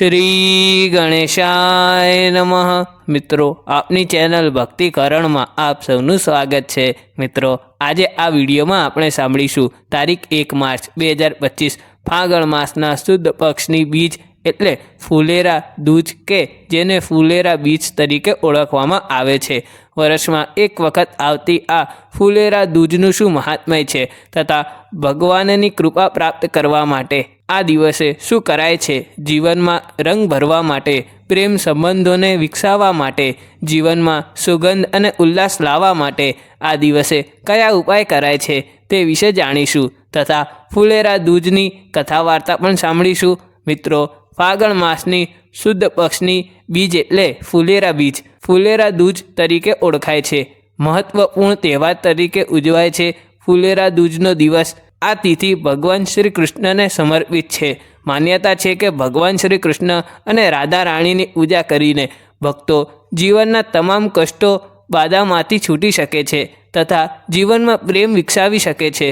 શ્રી ગણેશાય નમઃ. મિત્રો, આપની ચેનલ ભક્તિકરણમાં આપ સૌનું સ્વાગત છે. મિત્રો, આજે આ વિડીયોમાં આપણે સાંભળીશું તારીખ એક માર્ચ બે હજાર પચીસ, ફાગણ માસના શુદ્ધ પક્ષની બીજ એટલે ફુલેરા દૂજ કે જેને ફુલેરા બીજ તરીકે ઓળખવામાં આવે છે. વર્ષમાં એક વખત આવતી આ ફુલેરા દૂજનું શું મહાત્મય છે તથા ભગવાનની કૃપા પ્રાપ્ત કરવા માટે આ દિવસે શું કરાય છે? જીવનમાં રંગ ભરવા માટે, પ્રેમ સંબંધોને વિકસાવવા માટે, જીવનમાં સુગંધ અને ઉલ્લાસ લાવવા માટે આ દિવસે કયા ઉપાય કરાય છે તે વિશે જાણીશું તથા ફુલેરા દૂજની કથા વાર્તા પણ સાંભળીશું. મિત્રો, ફાગણ માસની શુદ્ધ પક્ષની બીજ એટલે ફુલેરા બીજ. ફુલેરા દૂજ તરીકે ઓળખાય છે. મહત્વપૂર્ણ તહેવાર તરીકે ઉજવાય છે ફુલેરા દૂજનો દિવસ. આ તિથિ ભગવાન શ્રી કૃષ્ણને સમર્પિત છે. માન્યતા છે કે ભગવાન શ્રી કૃષ્ણ અને રાધા રાણીની પૂજા કરીને ભક્તો જીવનના તમામ કષ્ટો બાધામાંથી છૂટી શકે છે તથા જીવનમાં પ્રેમ વિકસાવી શકે છે.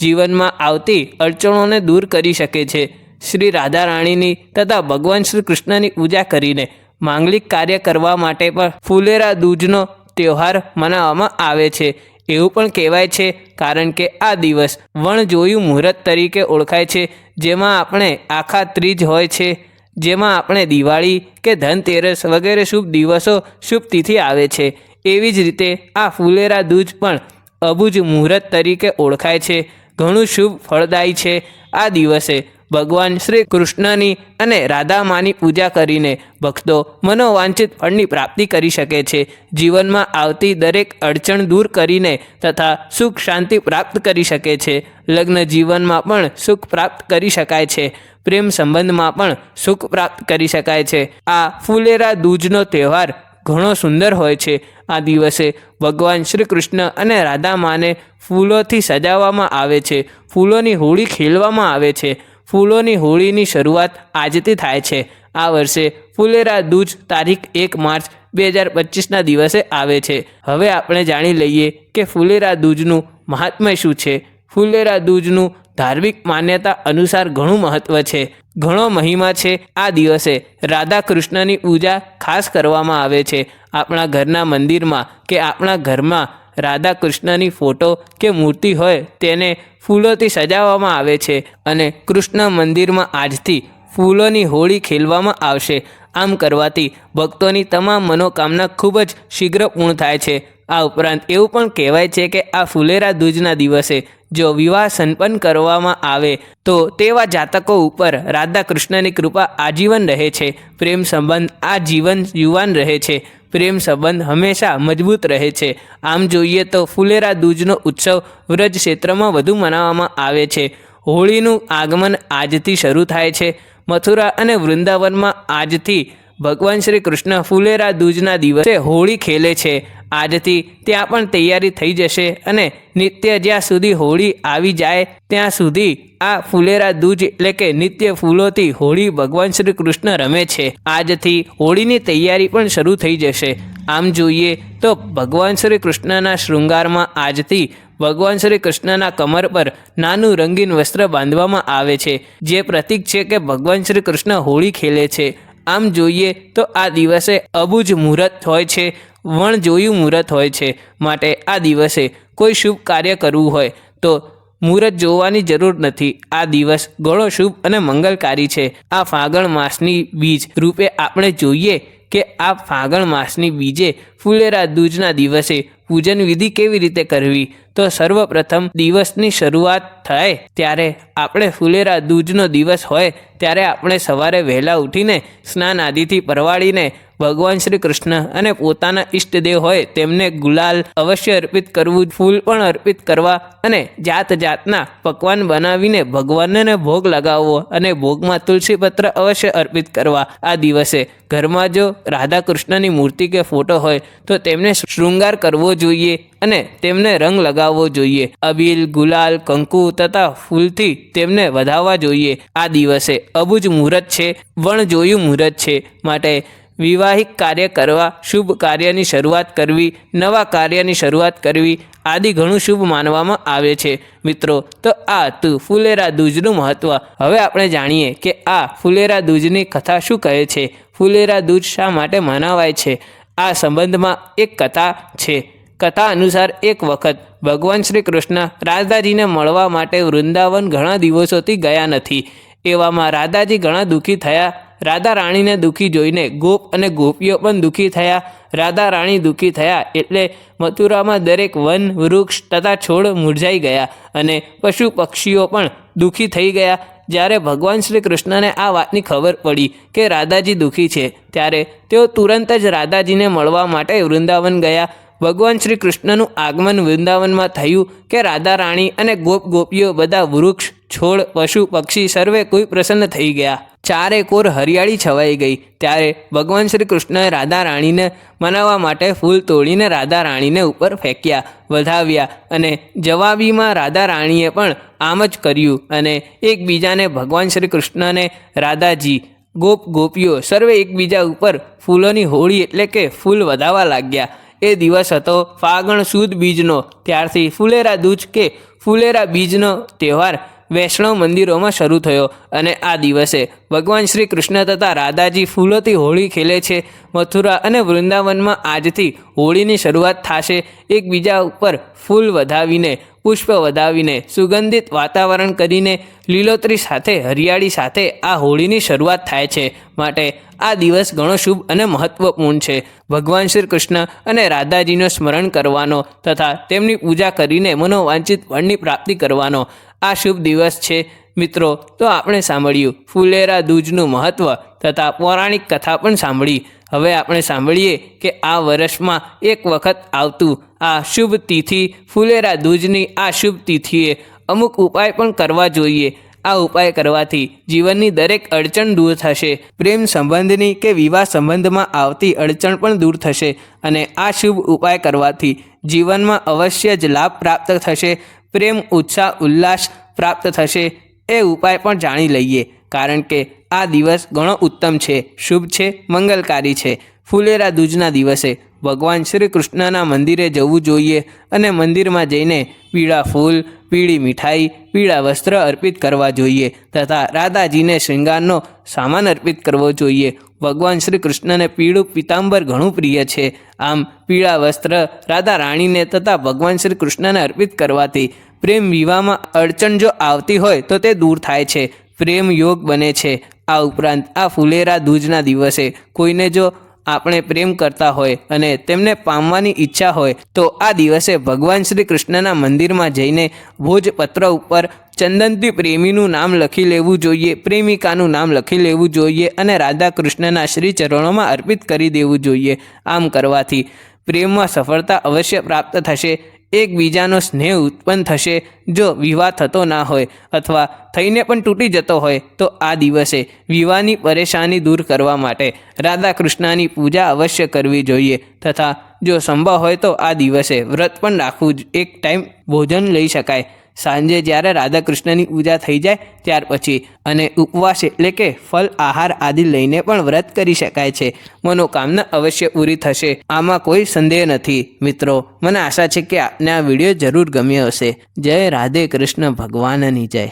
જીવનમાં આવતી અડચણોને દૂર કરી શકે છે. શ્રી રાધા રાણીની તથા ભગવાન શ્રી કૃષ્ણની પૂજા કરીને માંગલિક કાર્ય કરવા માટે પણ ફુલેરા દૂજનો તહેવાર મનાવવામાં આવે છે. એવું પણ કહેવાય છે, કારણ કે આ દિવસ વણજોયું મુહૂર્ત તરીકે ઓળખાય છે, જેમાં આપણે આખા ત્રીજ હોય છે, જેમાં આપણે દિવાળી કે ધનતેરસ વગેરે શુભ દિવસો, શુભ તિથિ આવે છે. એવી જ રીતે આ ફુલેરા દૂજ પણ અબુજ મુહૂર્ત તરીકે ઓળખાય છે. ઘણું શુભ ફળદાયી છે આ દિવસે. ભગવાન શ્રી કૃષ્ણની અને રાધા માની પૂજા કરીને ભક્તો મનોવાંછિત ફળની પ્રાપ્તિ કરી શકે છે. જીવનમાં આવતી દરેક અડચણ દૂર કરીને તથા સુખ શાંતિ પ્રાપ્ત કરી શકે છે. લગ્ન જીવનમાં પણ સુખ પ્રાપ્ત કરી શકાય છે. પ્રેમ સંબંધમાં પણ સુખ પ્રાપ્ત કરી શકાય છે. આ ફુલેરા દૂજનો તહેવાર ઘણો સુંદર હોય છે. આ દિવસે ભગવાન શ્રી કૃષ્ણ અને રાધા માને ફૂલોથી સજાવવામાં આવે છે. ફૂલોની હોળી ખેલવામાં આવે છે. ફૂલોની હોળીની શરૂઆત આજથી થાય છે. આ વર્ષે ફુલેરા દૂજ તારીખ એક માર્ચ બે હજાર પચીસના દિવસે આવે છે. હવે આપણે જાણી લઈએ કે ફુલેરા દૂજનું મહાત્મ્ય શું છે. ફુલેરા દૂજનું ધાર્મિક માન્યતા અનુસાર ઘણું મહત્ત્વ છે. ઘણો મહિમા છે આ દિવસે. રાધા કૃષ્ણની પૂજા ખાસ કરવામાં આવે છે. આપણા ઘરના મંદિરમાં કે આપણા ઘરમાં રાધા કૃષ્ણની ફોટો કે મૂર્તિ હોય તેને ફૂલોથી સજાવવામાં આવે છે અને કૃષ્ણ મંદિરમાં આજથી ફૂલોની હોળી ખેલવામાં આવશે. આમ કરવાથી ભક્તોની તમામ મનોકામના ખૂબ જ શીઘ્ર પૂર્ણ થાય છે. આ ઉપરાંત એવું પણ કહેવાય છે કે આ ફુલેરા દૂજના દિવસે જો વિવાહ સંપન્ન કરવામાં આવે, તો તેવા જાતકો ઉપર રાધા કૃષ્ણની કૃપા આજીવન રહે છે. પ્રેમ સંબંધ આ જીવન યુવાન રહે છે. પ્રેમ સંબંધ હંમેશા મજબૂત રહે છે. આમ જોઈએ તો ફુલેરા દૂજનો ઉત્સવ વ્રજ ક્ષેત્રમાં વધુ મનાવવામાં આવે છે. હોળીનું આગમન આજથી શરૂ થાય છે. મથુરા અને વૃંદાવનમાં આજથી ભગવાન શ્રી કૃષ્ણ ફુલેરા દૂજના દિવસે હોળી ખેલે છે. આજથી ત્યાં પણ તૈયારી થઈ જશે અને નિત્ય જ્યાં સુધી હોળી આવી જાય, ત્યાં સુધી આ ફુલેરા દૂજ એટલે કે નિત્ય ફૂલોથી હોળી ભગવાન શ્રી કૃષ્ણ રમે છે. આજથી હોળીની તૈયારી પણ શરૂ થઈ જશે. આમ જોઈએ તો ભગવાન શ્રી કૃષ્ણના શૃંગારમાં આજથી ભગવાન શ્રી કૃષ્ણના કમર પર નાનું રંગીન વસ્ત્ર બાંધવામાં આવે છે, જે પ્રતીક છે કે ભગવાન શ્રી કૃષ્ણ હોળી ખેલે છે. આમ જોઈએ તો આ દિવસે અબુજ મુહૂર્ત હોય છે. વણ જોયું મુહૂર્ત હોય છે. માટે આ દિવસે કોઈ શુભ કાર્ય કરવું હોય તો મુહૂર્ત જોવાની જરૂર નથી. આ દિવસ ઘણો શુભ અને મંગલકારી છે. આ ફાગણ માસની બીજ રૂપે આપણે જોઈએ કે આ ફાગણ માસની બીજે ફુલેરા દૂજના દિવસે પૂજન વિધિ કેવી રીતે કરવી? તો સર્વપ્રથમ દિવસની શરૂઆત થાય ત્યારે આપણે ફૂલેરા દૂજનો દિવસ હોય ત્યારે આપણે સવારે વહેલા ઉઠીને સ્નાન આદિથી પરવાળીને ભગવાન શ્રી કૃષ્ણ અને પોતાના ઈષ્ટદેવ હોય તેમને ગુલાલ અવશ્ય અર્પિત કરવું, ફૂલ પણ અર્પિત કરવા અને જાત જાતના પકવાન બનાવીને ભગવાનને ભોગ લગાવવો અને ભોગમાં તુલસી પત્ર અવશ્ય અર્પિત કરવા. આ દિવસે ઘરમાં જો રાધા કૃષ્ણની મૂર્તિ કે ફોટો હોય તો તેમને શૃંગાર કરવો જોઈએ અને તેમને રંગ લગાવવો જોઈએ. અબીલ, ગુલાલ, કંકુ તથા ફૂલથી તેમને વધાવવા જોઈએ. આ દિવસે અબુજ મુહૂર્ત છે વણ જોયું મુહૂર્ત છે. માટે વિવાહિક કાર્ય કરવા શુભ કાર્યની શરૂઆત કરવી, નવા કાર્યની શરૂઆત કરવી આદિ ઘણું શુભ માનવામાં આવે છે. મિત્રો, તો આ હતું ફુલેરા દૂજનું મહત્ત્વ હવે આપણે જાણીએ કે આ ફુલેરા દૂજની કથા શું કહે છે? ફુલેરા દૂજ શા માટે મનાવાય છે? આ સંબંધમાં એક કથા છે. કથા અનુસાર એક વખત ભગવાન શ્રી કૃષ્ણ રાધાજીને મળવા માટે વૃંદાવન ઘણા દિવસોથી ગયા નથી. એવામાં રાધાજી ઘણા દુઃખી થયા રાધા રાણીને દુઃખી જોઈને ગોપ અને ગોપીઓ પણ દુઃખી થયા. રાધા રાણી દુઃખી થયા એટલે મથુરામાં દરેક વન, વૃક્ષ તથા છોડ મુરઝાઈ ગયા અને પશુ પક્ષીઓ પણ દુઃખી થઈ ગયા. જ્યારે ભગવાન શ્રી કૃષ્ણને આ વાતની ખબર પડી કે રાધાજી દુઃખી છે, ત્યારે તેઓ તુરંત જ રાધાજીને મળવા માટે વૃંદાવન ગયા. ભગવાન શ્રી કૃષ્ણનું આગમન વૃંદાવનમાં થયું કે રાધા રાણી અને ગોપ ગોપીઓ બધા વૃક્ષ, છોડ, પશુ, પક્ષી સર્વે કોઈ પ્રસન્ન થઈ ગયા. ચારે કોર હરિયાળી છવાઈ ગઈ. ત્યારે ભગવાન શ્રી કૃષ્ણએ રાધા રાણીને મનાવવા માટે ફૂલ તોડીને રાધા રાણીને ઉપર ફેંક્યા, વધાવ્યા અને જવાબીમાં રાધા રાણીએ પણ આમ જ કર્યું અને એકબીજાને ભગવાન શ્રી કૃષ્ણને રાધાજી, ગોપ ગોપીઓ સર્વે એકબીજા ઉપર ફૂલોની હોળી એટલે કે ફૂલ વધાવવા લાગ્યા. એ દિવસ હતો ફાગણ સુદ બીજનો. ત્યારથી ફુલેરા દૂજ કે ફુલેરા બીજનો તહેવાર. વૈષ્ણવ મંદિરોમાં શરૂ થયો અને આ દિવસે ભગવાન શ્રી કૃષ્ણ તથા રાધાજી ફૂલોથી હોળી ખેલે છે. મથુરા અને વૃંદાવનમાં આજથી હોળીની શરૂઆત થશે. એકબીજા ઉપર ફૂલ વધાવીને, પુષ્પ વધાવીને, સુગંધિત વાતાવરણ કરીને, લીલોતરી સાથે, હરિયાળી સાથે આ હોળીની શરૂઆત થાય છે. માટે આ દિવસ ઘણો શુભ અને મહત્વપૂર્ણ છે. ભગવાન શ્રી કૃષ્ણ અને રાધાજીનો સ્મરણ કરવાનો તથા તેમની પૂજા કરીને મનોવાંછિત ફળની પ્રાપ્તિ કરવાનો આ શુભ દિવસ છે. મિત્રો, તો આપણે સાંભળ્યું ફુલેરા દૂજનું મહત્ત્વ તથા પૌરાણિક કથા પણ સાંભળી. હવે આપણે સાંભળીએ કે આ વર્ષમાં એક વખત આવતું આ શુભ તિથિ ફુલેરા દૂજની આ શુભ તિથિએ અમુક ઉપાય પણ કરવા જોઈએ. આ ઉપાય કરવાથી જીવનની દરેક અડચણ દૂર થશે. પ્રેમ સંબંધની કે વિવાહ સંબંધમાં આવતી અડચણ પણ દૂર થશે અને આ શુભ ઉપાય કરવાથી જીવનમાં અવશ્ય જ લાભ પ્રાપ્ત થશે. પ્રેમ, ઉત્સાહ, ઉલ્લાસ પ્રાપ્ત થશે એ ઉપાય પણ જાણી લઈએ. કારણ કે આ દિવસ ઘણો ઉત્તમ છે, શુભ છે, મંગલકારી છે. ફુલેરા દૂજના દિવસે ભગવાન શ્રી કૃષ્ણના મંદિરે જવું જોઈએ અને મંદિરમાં જઈને પીળા ફૂલ, પીળી મીઠાઈ, પીળા વસ્ત્ર અર્પિત કરવા જોઈએ તથા રાધાજીને શૃંગારનો સામાન અર્પિત કરવો જોઈએ. ભગવાન શ્રી કૃષ્ણને પીળું પિતાંબર ઘણું પ્રિય છે. આમ પીળા વસ્ત્ર રાધા રાણીને તથા ભગવાન શ્રી કૃષ્ણને અર્પિત કરવાથી પ્રેમ વિવાહમાં અડચણ જો આવતી હોય તો તે દૂર થાય છે. પ્રેમ યોગ બને છે. આ ઉપરાંત આ ફુલેરા દૂજના દિવસે કોઈને જો આપણે પ્રેમ કરતા હોય અને તેમને પામવાની ઈચ્છા હોય, તો આ દિવસે ભગવાન શ્રી કૃષ્ણના મંદિરમાં જઈને ભોજપત્ર ઉપર ચંદનથી પ્રેમીનું નામ લખી લેવું જોઈએ, પ્રેમિકાનું નામ લખી લેવું જોઈએ અને રાધા કૃષ્ણના શ્રી ચરણોમાં અર્પિત કરી દેવું જોઈએ. આમ કરવાથી પ્રેમમાં સફળતા અવશ્ય પ્રાપ્ત થશે. એકબીજાનો સ્નેહ ઉત્પન્ન થશે. જો વિવાહ થતો ના હોય અથવા થઈને પણ તૂટી જતો હોય, તો આ દિવસે વિવાહની પરેશાની દૂર કરવા માટે રાધા કૃષ્ણની પૂજા અવશ્ય કરવી જોઈએ. તથા જો સંભવ હોય તો આ દિવસે વ્રત પણ રાખવું એક ટાઈમ ભોજન લઈ શકાય. સાંજે જ્યારે રાધા કૃષ્ણની પૂજા થઈ જાય ત્યાર પછી અને ઉપવાસ એટલે કે ફલ, આહાર આદિ લઈને પણ વ્રત કરી શકાય છે. મનોકામના અવશ્ય પૂરી થશે. આમાં કોઈ સંદેહ નથી. મિત્રો, મને આશા છે કે આપને આ વીડિયો જરૂર ગમ્યો હશે. જય રાધે કૃષ્ણ, ભગવાનની જય.